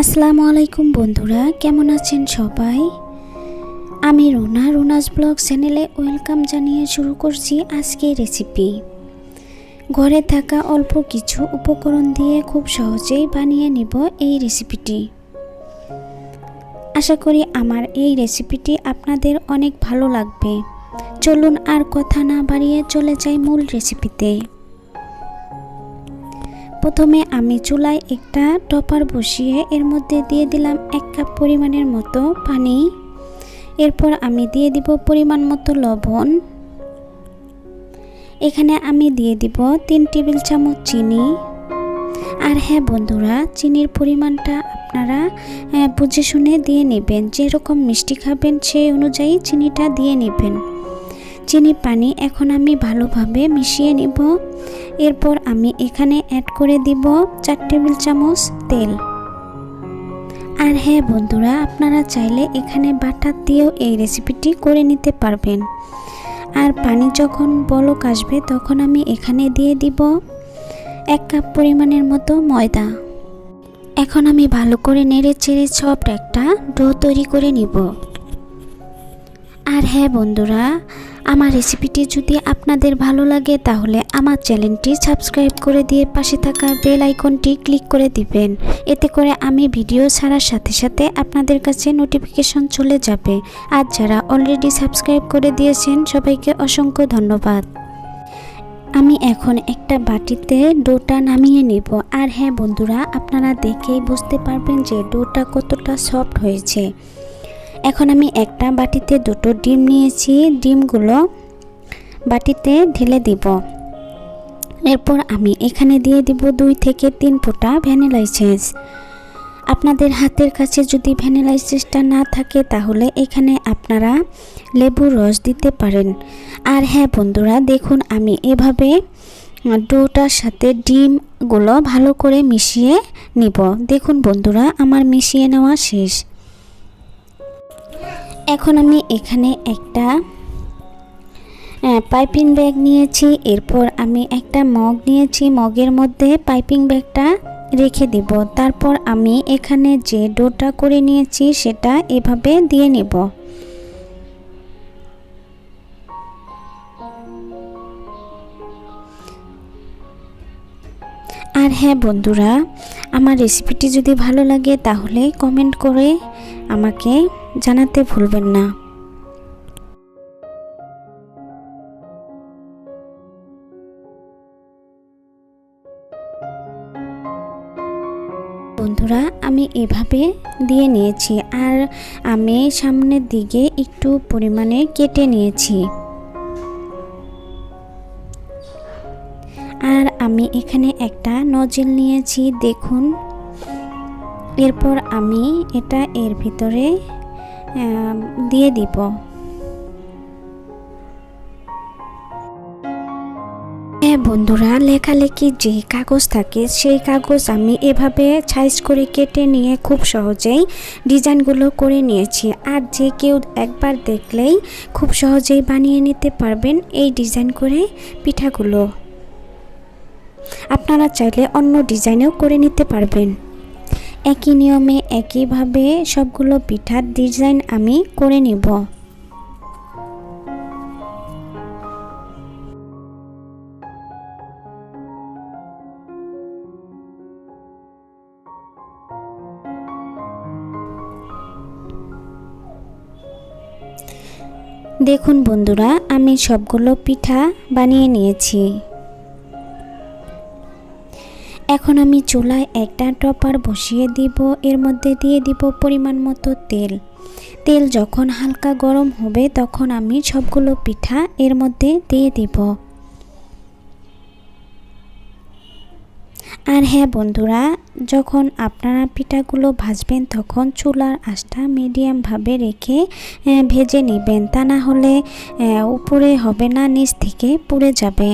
আসসালামু আলাইকুম বন্ধুরা, কেমন আছেন সবাই? আমি রুনা, রুনাস ব্লগ চ্যানেলে ওয়েলকাম জানিয়ে শুরু করছি আজকের রেসিপি। ঘরে থাকা অল্প কিছু উপকরণ দিয়ে খুব সহজেই বানিয়ে নিব এই রেসিপিটি। আশা করি আমার এই রেসিপিটি আপনাদের অনেক ভালো লাগবে। চলুন আর কথা না বাড়িয়ে চলে যাই মূল রেসিপিতে। প্রথমে আমি চুলায় একটা টপার বসিয়ে এর মধ্যে দিয়ে দিলাম এক কাপ পরিমাণের মতো পানি। এরপর আমি দিয়ে দিব পরিমাণ মতো লবণ। এখানে আমি দিয়ে দিব তিন টেবিল চামচ চিনি। আর হ্যাঁ বন্ধুরা, চিনির পরিমাণটা আপনারা বুঝে শুনে দিয়ে নেবেন। যেরকম মিষ্টি খাবেন সেই অনুযায়ী চিনিটা দিয়ে নেবেন। চিনি পানি এখন আমি ভালোভাবে মিশিয়ে নিব। এরপর আমি এখানে অ্যাড করে দিব চার টেবিল চামচ তেল। আর হ্যাঁ বন্ধুরা, আপনারা চাইলে এখানে বাটার দিয়েও এই রেসিপিটি করে নিতে পারবেন। আর পানি যখন বলক আসবে, তখন আমি এখানে দিয়ে দিব এক কাপ পরিমাণের মতো ময়দা। এখন আমি ভালো করে নেড়ে চেড়ে সফট একটা ডো তৈরি করে নিব। আর হ্যাঁ বন্ধুরা আমার রেসিপিটি যদি আপনাদের ভালো লাগে, তাহলে আমার চ্যানেলটি সাবস্ক্রাইব করে দিয়ে পাশে থাকা বেল আইকনটি ক্লিক করে দিবেন। এতে করে আমি ভিডিও ছাড়ার সাথে সাথে আপনাদের কাছে নোটিফিকেশন চলে যাবে। আর যারা অলরেডি সাবস্ক্রাইব করে দিয়েছেন, সবাইকে অসংখ্য ধন্যবাদ। আমি এখন একটা বাটিতে ডোটা নামিয়ে নেব। আর হ্যাঁ বন্ধুরা, আপনারা দেখেই বুঝতে পারবেন যে ডোটা কতটা সফট হয়েছে। এখন আমি একটা বাটিতে দুটো ডিম নিয়েছি, ডিমগুলো বাটিতে ঢেলে দিব। এরপর আমি এখানে দিয়ে দিব দুই থেকে তিন ফোঁটা ভ্যানিলা এসেন্স আপনাদের হাতের কাছে যদি ভ্যানিলা এসেন্সটা না থাকে, তাহলে এখানে আপনারা লেবুর রস দিতে পারেন। আর হ্যাঁ বন্ধুরা, দেখুন আমি এভাবে ডোটার সাথে ডিমগুলো ভালো করে মিশিয়ে নিব। দেখুন বন্ধুরা, আমার মিশিয়ে নেওয়া শেষ। এখন আমি এখানে একটা পাইপিং ব্যাগ নিয়েছি। এরপর আমি একটা মগ নিয়েছি। মগের মধ্যে পাইপিং ব্যাগটা রেখে দেব। তারপর আমি এখানে যে ডোটা করে নিয়েছি, সেটা এভাবে দিয়ে নেব। আর হ্যাঁ বন্ধুরা, আমার রেসিপিটি যদি ভালো লাগে, তাহলে কমেন্ট করে আমাকে জানাতে ভুলবেন না। বন্ধুরা, আমি এভাবে দিয়ে নিয়েছি আর আমি সামনের দিকে একটু পরিমাণে কেটে নিয়েছি। আর আমি এখানে একটা নজেল নিয়েছি, দেখুন। এরপর আমি এটা এর ভিতরে দিয়ে দিব। হ্যাঁ বন্ধুরা, লেখালেখি যে কাগজ থাকে, সেই কাগজ আমি এভাবে সাইজ করে কেটে নিয়ে খুব সহজেই ডিজাইনগুলো করে নিয়েছি। আর যে কেউ একবার দেখলেই খুব সহজেই বানিয়ে নিতে পারবেন এই ডিজাইন করে পিঠাগুলো। আপনারা চাইলে অন্য ডিজাইনেও করে নিতে পারবেন। একই নিয়মে, একইভাবে সবগুলো পিঠার ডিজাইন আমি করে নেব। দেখুন বন্ধুরা, আমি সবগুলো পিঠা বানিয়ে নিয়েছি। এখন আমি চুলায় একটা টপার বসিয়ে দিব। এর মধ্যে দিয়ে দিব পরিমাণ মতো তেল। তেল যখন হালকা গরম হবে, তখন আমি সবগুলো পিঠা এর মধ্যে দিয়ে দিব। আর হ্যাঁ বন্ধুরা, যখন আপনারা পিঠাগুলো ভাজবেন, তখন চুলার আঁচটা মিডিয়ামভাবে রেখে ভেজে নেবেন। তা না হলে উপরে হবে না, নিচ থেকে পুড়ে যাবে।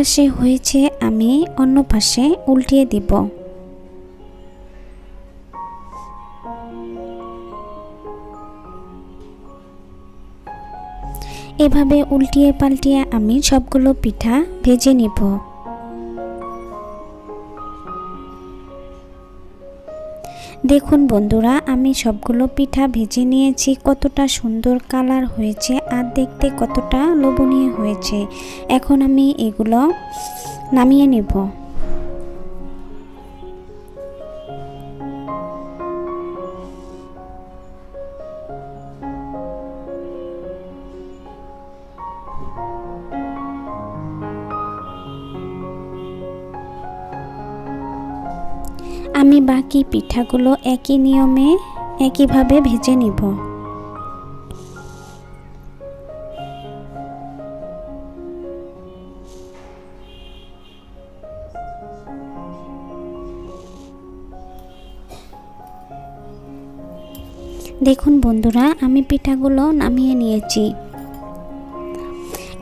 পাশে হয়েছে, আমি অন্য পাশে উল্টিয়ে দিব। এভাবে উল্টিয়ে পাল্টিয়ে আমি সবগুলো পিঠা ভেজে নিব। দেখুন বন্ধুরা, আমি সবগুলো পিঠা ভেজে নিয়েছি, কতটা সুন্দর কালার হয়েছে আর দেখতে কতটা লোভনীয় হয়েছে। এখন আমি এগুলো নামিয়ে নেব। আমি বাকি পিঠাগুলো একই নিয়মে একইভাবে ভেজে নিব। দেখুন বন্ধুরা আমি পিঠাগুলো নামিয়ে নিয়েছি।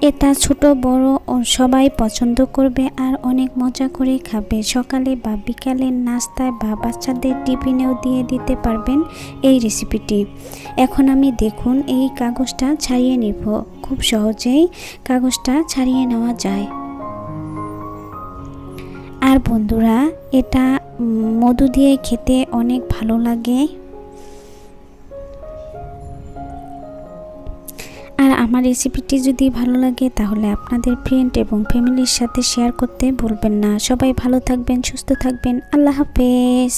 এটা ছোট, বড় সবাই পছন্দ করবে আর অনেক মজা করে খাবে। সকালে বা বিকালের নাস্তায় বা বাচ্চাদের টিফিনেও দিয়ে দিতে পারবেন এই রেসিপিটি। এখন আমি দেখুন এই কাগজটা ছাড়িয়ে নেব। খুব সহজেই কাগজটা ছাড়িয়ে নেওয়া যায়। আর বন্ধুরা, এটা মধু দিয়ে খেতে অনেক ভালো লাগে। আমার রেসিপিটি যদি ভালো লাগে, তাহলে আপনাদের ফ্রেন্ড এবং ফ্যামিলির সাথে শেয়ার করতে ভুলবেন না। সবাই ভালো থাকবেন, সুস্থ থাকবেন। আল্লাহ হাফেজ।